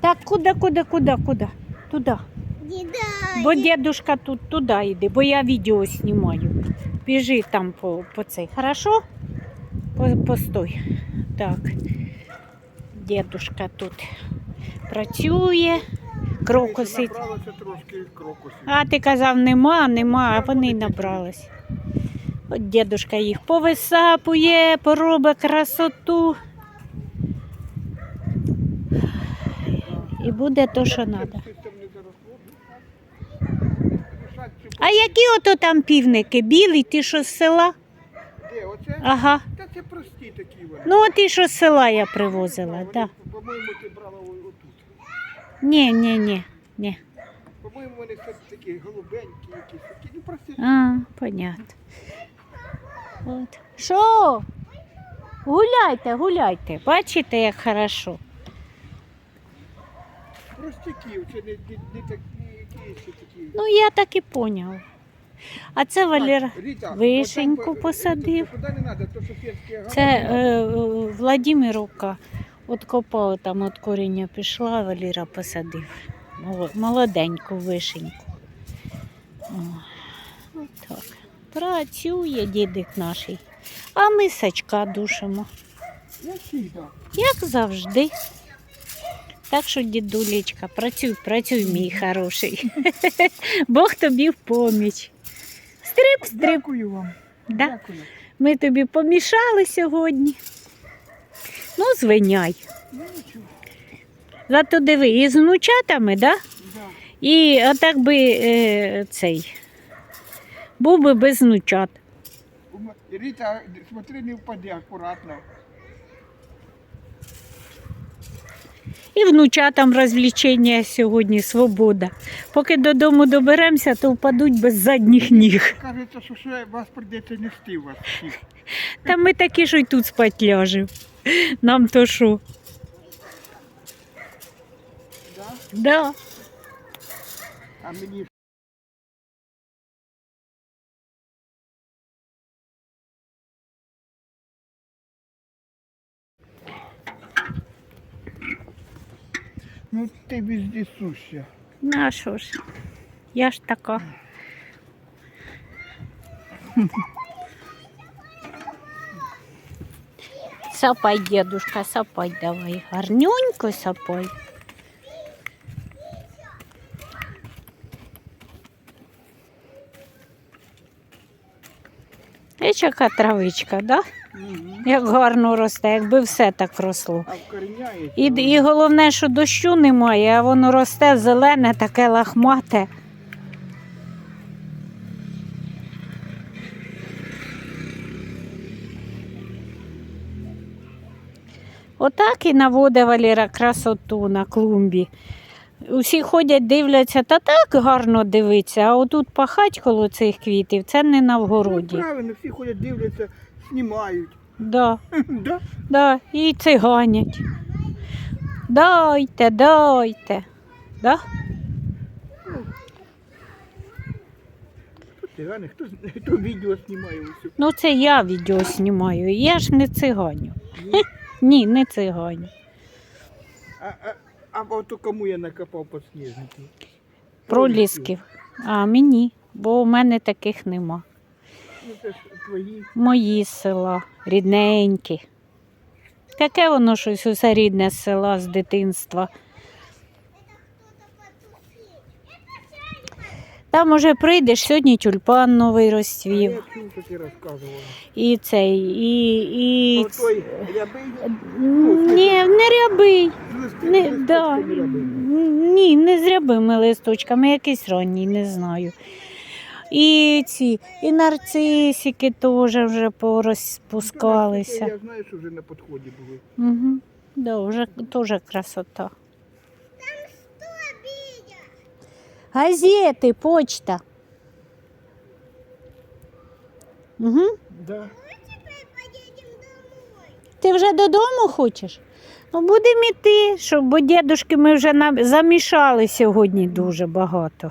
Так, куди, куди, куди, куди? Туди. Діда. Бо дедушка тут туди йде, бо я відео знімаю. Біжи там по, по цей. Хорошо? По, постой. Так. Дедушка тут працює. Крокуси. Набралося трошки крокусів. А ти казав, нема, нема, а вони набрались. От дедушка їх повисапує, поробить красоту. І буде то, що треба. А які ото там півники? Білий, ти що з села? Де, оце? Ага. Та це прості такі вони. Ну, от ті, що з села я привозила, так. По-моєму, ти брала отут. Ні, ні, ні, ні. По-моєму, вони все такі голубенькі якісь такі. Ну, прості. А, понятно. От. Що? Гуляйте, гуляйте. Бачите, як хорошо. Простяків, це не, не, не такі, якісь такі. Ну, я так і поняв. А це Ріта, вишеньку отам, посадив. Ріта, не треба, то Софіївський. Це е, Владимировка от копала там от коріння пішла, Валера посадив. Молоденьку вишеньку. О, от так. Працює дідик наш. А ми сачка душимо. Як завжди. Так що, дідулечка, працюй, працюй, мій хороший. Бог тобі в поміч. Стрип, стрип. Дякую вам. Да? Дякую. Ми тобі помішали сьогодні. Ну, звиняй. Ну. Зато диви, і з внучатами, да? Да. І отак би е, цей. Був би без внучат. Ріта, смотри, не впади акуратно. І внучатам розвлечення сьогодні, свобода. Поки додому доберемося, то впадуть без задніх ніг. Кажеться, що ще вас прийдеться нести вас всіх. Та ми такі, що й тут спать ляжемо. Нам то що? Да? Да. А мені Ну ти вездесуща. Ну, а що ж? Я ж така. Сапай, дедушка, сапай давай. Гарнюнько сапай. Яка травичка, да? Як гарно росте, якби все так росло. І, і головне, що дощу немає, а воно росте зелене, таке лахмате. Отак і наводить Валера красоту на клумбі. Усі ходять, дивляться, та так гарно дивиться, а отут пахать коло цих квітів, це не на Ну, вгороді. правильно, всі ходять, дивляться, знімають. Да. да? Да, і циганять. Дайте, дайте. Да? Цигани, хто, хто відео знімає усю. Ну, це я відео знімаю. Я ж не циганю. Ні. Ні, не циганю. А, а, а ото кому я накопав підсніжники? Пролісків. А мені, бо у мене таких нема. Ну це ж твої. Мої села, рідненькі. Таке воно щось усе рідне села з дитинства. Там уже прийдеш, сьогодні тюльпан новий розцвів. І цей, і. і... Той рябий, Ні, не рябий. Не, да. Ні, не з рябими листочками, якийсь ранній, не знаю. І ці, і нарцисики теж вже порозпускалися. Я знаю, що вже на підході були. Угу. Да, вже теж красота. Газети, почта. Угу. Да. Ти вже додому хочеш? Ну, будемо йти, щоб, бо дідушки ми вже замішали сьогодні дуже багато.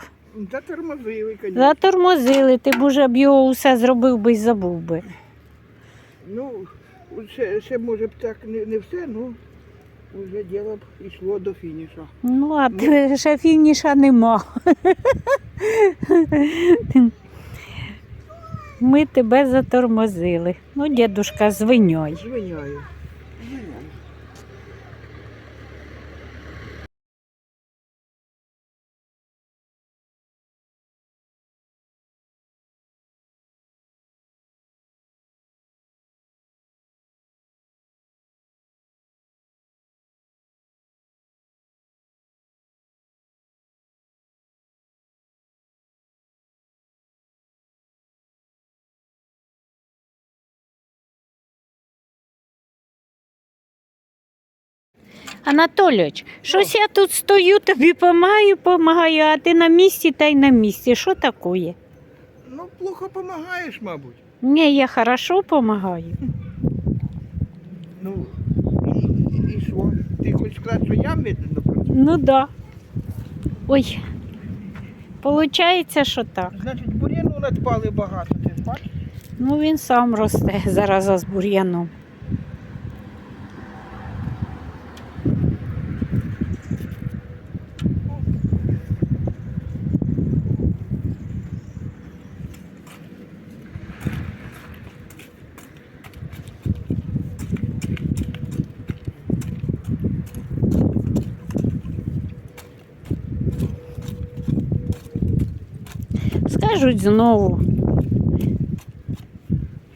Затормозили, звісно. Затормозили, ти б уже б його усе зробив би і забув би. Ну, ще, ще може б так не, не все, ну Уже діло б йшло до фінішу. Ну, а ти ще фініша нема. Ми тебе затормозили. Ну, дідушка, звиняй. Звиняю. Звиняю. Анатолійович, щось я тут стою, тобі помагаю, помагаю, а ти на місці та й на місці. Що таке? Ну, плохо допомагаєш, мабуть. Ні, я хорошо помагаю. Ну, і, і що? Ти хочеш сказати, що я медленно працюю? Ну да. Ой. Получається, що так. Значить, бур'яну надбали багато, ти ж бачиш? Ну він сам росте зараз з бур'яном. Скажуть знову.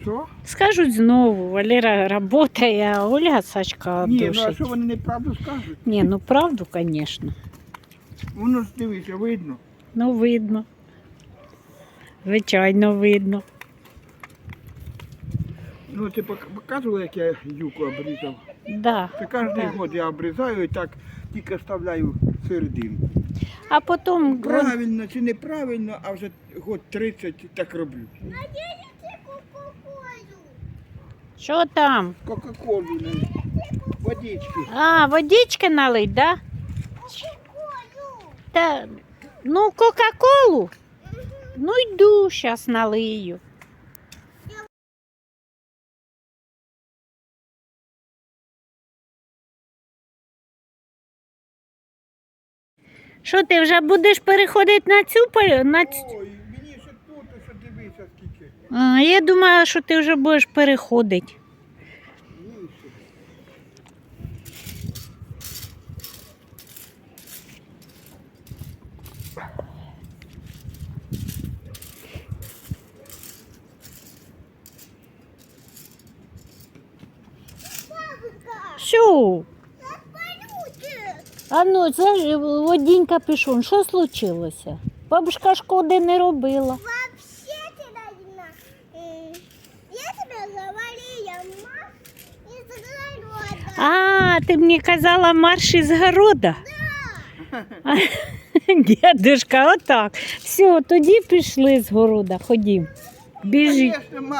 Що? Скажуть знову, Валера працює, а Оля Сачка Ні, ну а душить. що вони неправду скажуть? Ні, ну правду, звісно. Воно ж дивися, видно. Ну, видно. Звичайно, видно. Ну, ти пок- показував, як я юку обрізав. Да. Це кожен Да. год я обрізаю і так тільки вставляю серединку. А потім Правильно чи неправильно, а вже год 30 так роблю. що там? Кока-колу, водички. А, водички налить, да? Та, ну, Кока-Колу. Ну, йду, зараз налию. Що ти вже будеш переходити на цю на цю? Ой, мені ще тут, що дивися скільки. А, я думала, що ти вже будеш переходити. Що? А ну, це ж одінь капюшон. Що случилося? Бабушка шкоди не робила. Ти мені казала марш із города. Дідушка, отак. Все, тоді пішли з города, ходім. Біжи. Конечно,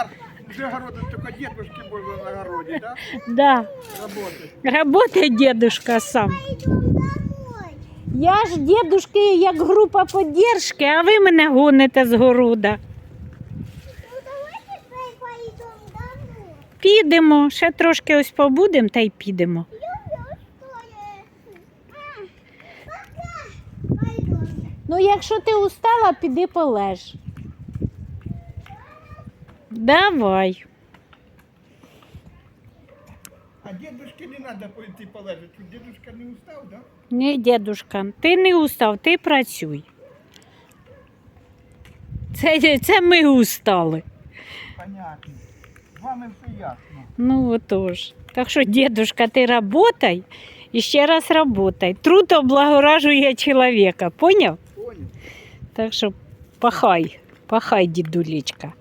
вже города, тільки дедушки можна на городі, да? Да. Работать. Работає дедушка сам. Я ж дедушки як група поддержки, а ви мене гоните з города. Ну. Підемо, ще трошки ось побудемо та й підемо. Ну, якщо ти устала, піди полеж. Давай. А дедушке не треба пойти полежати. Дедушка не устав, да? Ні, дедушка, ти не устав, ти працюй. Це, це ми устали. Понятно. З вами все ясно. Ну отож. Так що, дедушка, ти работай і ще раз работай. Труд облагоражує чоловіка, поняв? Так що пахай, пахай, дідулечка.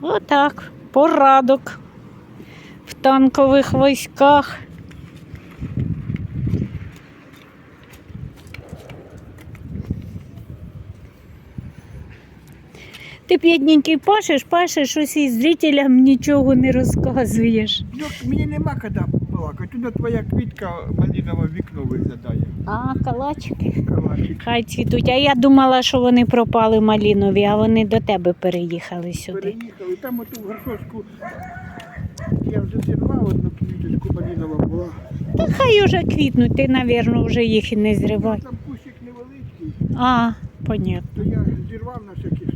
Отак, порадок в танкових військах. Ти бідненький пашеш, пашеш, щось і зрителям нічого не розказуєш. Юк, мені нема коли балакати. Тут твоя квітка малінова вікно виглядає. А, калачики. Калачик. Хай цвітуть. А я думала, що вони пропали малінові, а вони до тебе переїхали сюди. Переїхали. Там оту в горшочку я вже зірвав одну квіточку малінова була. Та хай уже квітнуть, ти, навірно, вже їх і не зривай. Там кущик невеличкий, А, понятно. то я зірвав на всякий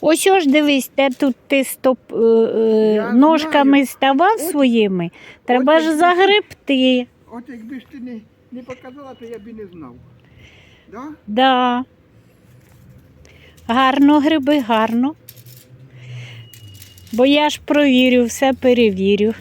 Ось ж дивись, де тут ти стоп е, е, Я ножками знаю. ставав От- своїми. Треба от ж загребти. От якби ж ти не, не показала, то я б і не знав. Да? Да. Гарно гриби, гарно. Бо я ж провірю, все перевірю.